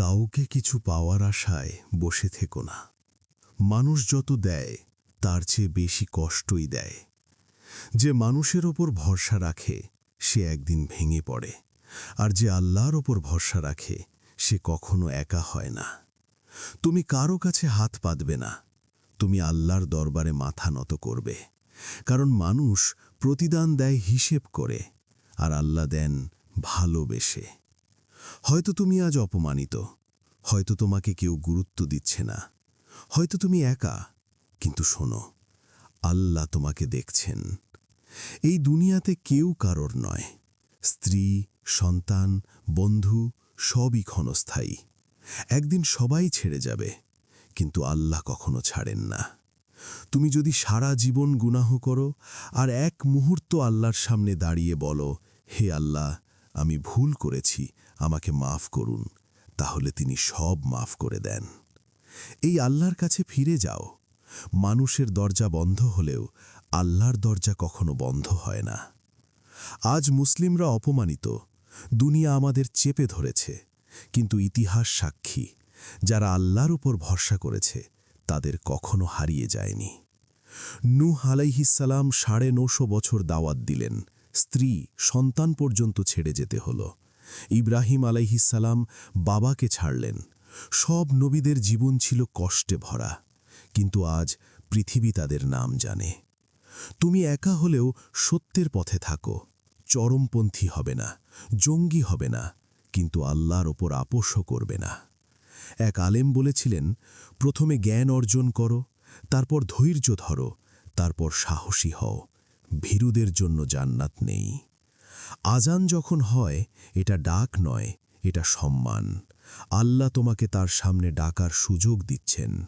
কাউকে কিছু পাওয়ার আশায় বসে থেকো না। মানুষ যত দেয়, তার চেয়ে বেশি কষ্টই দেয়। যে মানুষের ওপর ভরসা রাখে, সে একদিন ভেঙে পড়ে। আর যে আল্লাহর ওপর ভরসা রাখে, সে কখনো একা হয় না। তুমি কারও কাছে হাত পাতবে না। তুমি আল্লাহর দরবারে মাথা নত করবে। কারণ মানুষ প্রতিদান দেয় হিসেব করে, আর আল্লাহ দেন ভালোবেসে। হয়তো তুমি আজ অপমানিত। হয়তো তোমাকে কেউ গুরুত্ব দিচ্ছে না। হয়তো তুমি একা। কিন্তু শোনো, আল্লাহ তোমাকে দেখছেন। এই দুনিয়াতে কেউ কারোর নয়। স্ত্রী, সন্তান, বন্ধু, সবই ক্ষণস্থায়ী। একদিন সবাই ছেড়ে যাবে, কিন্তু আল্লাহ কখনো ছাড়েন না। তুমি যদি সারা জীবন গুনাহ করো, আর এক মুহূর্ত আল্লাহর সামনে দাঁড়িয়ে বলো, হে আল্লাহ আমি ভুল করেছি, আমাকে মাফ করুন, তাহলে তিনি সব মাফ করে দেন। এই আল্লাহর কাছে ফিরে যাও। মানুষের দরজা বন্ধ হলেও আল্লাহর দরজা কখনো বন্ধ হয় না। আজ মুসলিমরা অপমানিত, দুনিয়া আমাদের চেপে ধরেছে, কিন্তু ইতিহাস সাক্ষী, যারা আল্লাহর উপর ভরসা করেছে, তাদের কখনো হারিয়ে যায়নি। নূহ আলাইহিসালাম সাড়ে নশো বছর দাওয়াত দিলেন স্ত্রী সন্তান পর্যন্ত ছেড়ে যেতে হল। ইব্রাহিম আলাইহিসালাম বাবাকে ছাড়লেন। সব নবীদের জীবন ছিল কষ্টে ভরা, কিন্তু আজ পৃথিবী তাদের নাম জানে। তুমি একা হলেও সত্যের পথে থাকো, চরমপন্থী হবে না, জঙ্গি হবে না, কিন্তু আল্লাহর ওপর আপোষও করবে না। এক আলেম বলেছিলেন, প্রথমে জ্ঞান অর্জন করো, তারপর ধৈর্য ধরো, তারপর সাহসী হও। ভীরুদের জন্য জান্নাত নেই। আজান যখন হয়, এটা ডাক নয়, এটা সম্মান। আল্লাহ তোমাকে তার সামনে ডাকার সুযোগ দিচ্ছেন।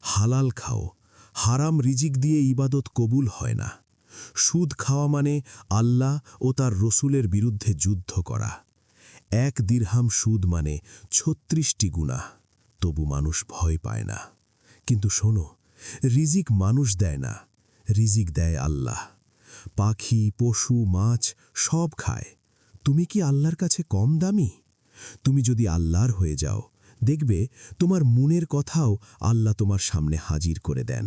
হালাল খাও, হারাম রিজিক দিয়ে ইবাদত কবুল হয় না। সুদ খাওয়া মানে আল্লাহ ও তার রসুলের বিরুদ্ধে যুদ্ধ করা। এক দিরহাম সুদ মানে ছত্রিশটি গুণা তবু মানুষ ভয় পায় না। কিন্তু শোনো, রিজিক মানুষ দেয় না, রিজিক দেয় আল্লাহ। পাখি, পশু, মাছ সব খায়। তুমি কি আল্লাহর কাছে কম দামি? তুমি যদি আল্লাহর হয়ে যাও, দেখবে তোমার মনের কথাও আল্লাহ তোমার সামনে হাজির করে দেন।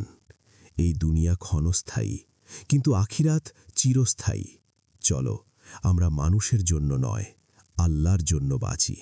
এই দুনিয়া ক্ষণস্থায়ী, কিন্তু আখিরাত চিরস্থায়ী। চলো, আমরা মানুষের জন্য নয়, আল্লাহর জন্য বাঁচি।